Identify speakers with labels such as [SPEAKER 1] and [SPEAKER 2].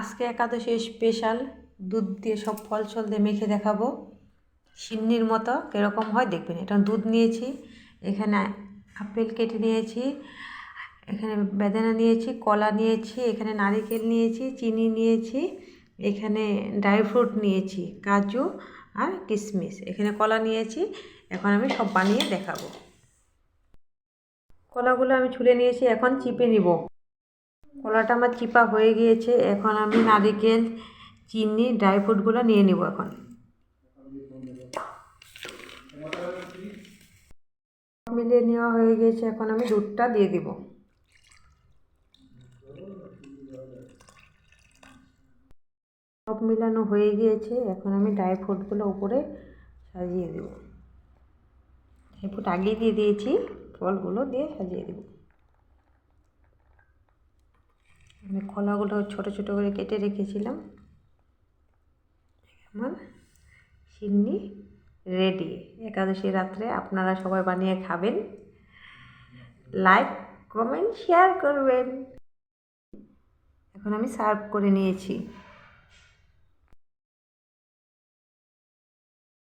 [SPEAKER 1] আজকে একাদশী স্পেশাল দুধ দিয়ে সব ফল ছল দিয়ে মেখে দেখাবো। সিন্নির মতো কীরকম হয়, দেখবেন এটা দুধ নিয়েছি, এখানে আপেল কেটে নিয়েছি, এখানে বেদানা নিয়েছি, কলা নিয়েছি, এখানে নারিকেল নিয়েছি, চিনি নিয়েছি, এখানে ড্রাই ফ্রুট নিয়েছি, কাজু আর কিশমিশ এখানে কলা নিয়েছি, এখন আমি সব বানিয়ে দেখাবো। কলাগুলো আমি ছুলে নিয়েছি, এখন চিপে নিব। কলাটা আমার চিপা হয়ে গিয়েছে, এখন আমি নারিকেল, চিনি ড্রাই ফ্রুটগুলো নিয়ে নিব এখন। মিলিয়ে নেওয়া হয়ে গিয়েছে, এখন আমি দুধটা দিয়ে দিব। সব মিলানো হয়ে গিয়েছে, এখন আমি ড্রাই ফ্রুটগুলো উপরে সাজিয়ে দেব। ড্রাই ফ্রুট আগেই দিয়ে দিয়েছি ফলগুলো দিয়ে সাজিয়ে দেবো আমি কলাগুলো ছোট ছোট করে কেটে রেখেছিলাম। আমার সিন্নি রেডি একাদশী রাত্রে আপনারা সবাই বানিয়ে খাবেন। লাইক কমেন্ট শেয়ার করবেন। এখন আমি সার্ভ করে নিয়েছি।